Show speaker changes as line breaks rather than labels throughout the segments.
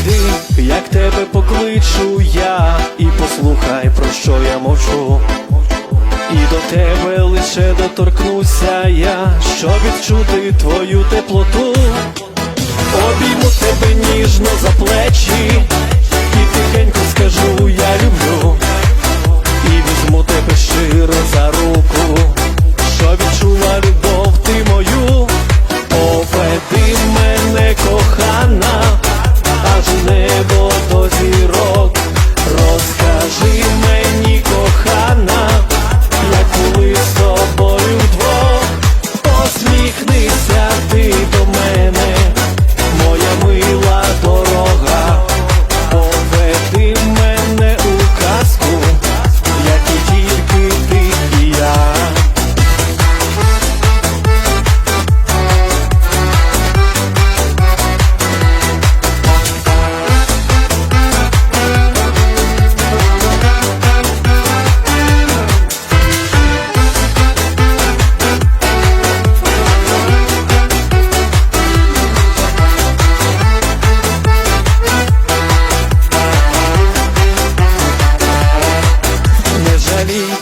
Іди, як тебе покличу я, і послухай, про що я мовчу. І до тебе лише доторкнуся я, щоб відчути твою теплоту, обійму тебе ніжно за плечі.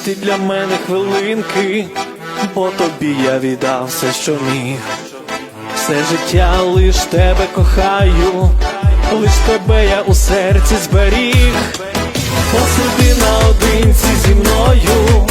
ти для мене хвилинки, бо тобі я віддав все, що міг. Все життя лиш тебе кохаю, лиш тебе я у серці зберіг, посиди наодинці зі мною.